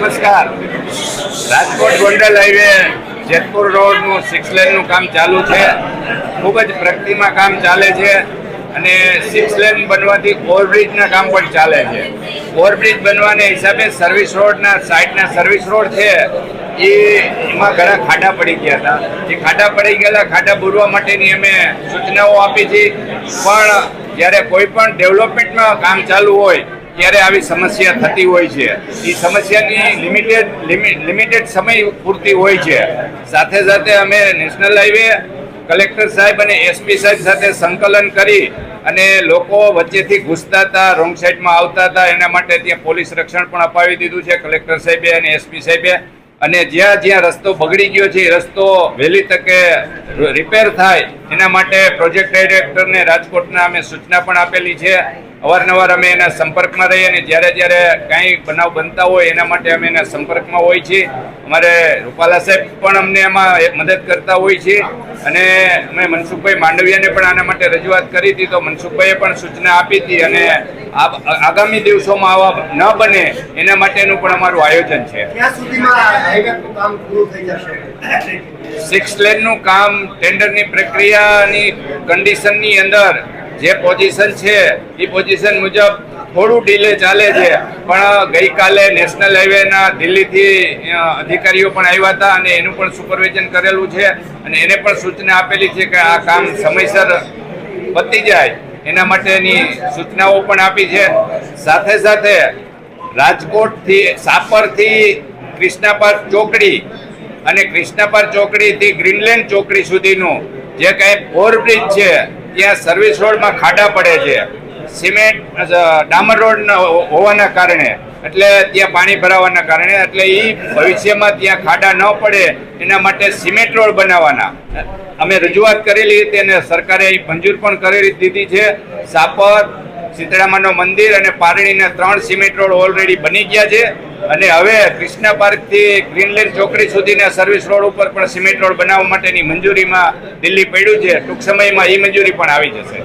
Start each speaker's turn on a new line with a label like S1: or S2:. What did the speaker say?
S1: નમસ્કાર. રાજકોટ ગોંડલ હાઈવે, જેતપુર રોડનું સિક્સ લેનનું કામ ચાલુ છે. ખૂબ જ પ્રગતિમાં કામ ચાલે છે અને સિક્સ લેન બનવાથી ઓવરબ્રિજના કામ પણ ચાલે છે. ઓવરબ્રિજ બનવાને હિસાબે સર્વિસ રોડના સાઈડના સર્વિસ રોડ છે, એ એમાં ઘણા ખાડા પડી ગયા હતા. એ ખાડા પડી ગયેલા ખાડા પૂરવા માટેની અમે સૂચનાઓ આપી છે. પણ જ્યારે કોઈ પણ ડેવલપમેન્ટમાં કામ ચાલુ હોય ત્યારે આવી સમસ્યા થતી હોય છે. એ સમસ્યાની લિમિટેડ લિમિટેડ સમય પૂરતી હોય છે. સાથે સાથે અમે નેશનલ હાઈવે કલેક્ટર સાહેબ અને એસપી સાહેબ સાથે સંકલન કરી અને લોકો વચ્ચેથી ઘૂસતા હતા રોંગ સાઈડમાં આવતા હતા. એના માટે ત્યાં પોલીસ રક્ષણ પણ અપાવી દીધું છે કલેક્ટર સાહેબે અને એસપી સાહેબે. અને જ્યાં જ્યાં રસ્તો બગડી ગયો છે, એ રસ્તો વહેલી તકે રિપેર થાય. એના માટે પ્રોજેક્ટ ડાયરેક્ટરને રાજકોટના અમે સૂચના પણ આપેલી છે. અવારનવાર અમે એના સંપર્કમાં રહીએ અને જ્યારે જ્યારે કાંઈ બનાવ બનતા હોય એના માટે અમે એના સંપર્કમાં હોય છીએ. અમારે રૂપાલા સાહેબ પણ અમને એમાં મદદ કરતા હોય છે અને અમે મનસુખભાઈ માંડવિયાને પણ આના માટે રજૂઆત કરી હતી તો મનસુખભાઈએ પણ સૂચના આપી હતી અને આ- આગામી દિવસોમાં આવા ન બને એના માટેનું પણ અમારું આયોજન છે. સિક્સ લેનનું કામ ટેન્ડરની પ્રક્રિયાની કન્ડિશનની અંદર જે પોઝિશન છે, એ પોઝિશન મુજબ થોડું ડીલે ચાલે છે. પણ ગઈકાલે નેશનલ હાઈવેના દિલ્હીથી અધિકારીઓ પણ આવ્યા હતા અને એનું પણ સુપરવિઝન કરેલું છે. અને એને પણ સૂચના આપેલી છે કે આ કામ સમયસર પતી જાય. એના માટેની સૂચનાઓ પણ આપી છે. સાથે સાથે રાજકોટથી, સાપરથી કૃષ્ણા ચોકડી અને કૃષ્ણા ચોકડીથી ગ્રીનલેન્ડ ચોકડી સુધીનું જે કાંઈ ઓવરબ્રિજ છે ત્યાં સર્વિસ રોડમાં ખાડા પડે છે. સિમેન્ટ ડામર રોડ હોવાના કારણે. એટલે ત્યાં પાણી ભરાવાના કારણે. એટલે એ ભવિષ્યમાં ત્યાં ખાડા ન પડે, એના માટે સિમેન્ટ રોડ બનાવવાના. અમે રજૂઆત કરેલી તેને સરકારે મંજૂર પણ કરી દીધી છે. સાપર સીતળામાનું મંદિર અને પારણીના ત્રણ સિમેન્ટ રોડ ઓલરેડી બની ગયા છે. અને હવે ક્રિષ્ના પાર્કથી ગ્રીનલેન્ડ ચોકડી સુધીના સર્વિસ રોડ ઉપર પણ સિમેન્ટ રોડ બનાવવા માટેની મંજૂરીમાં દિલ્હી પડ્યું છે. ટૂંક સમયમાં એ મંજૂરી પણ આવી જશે.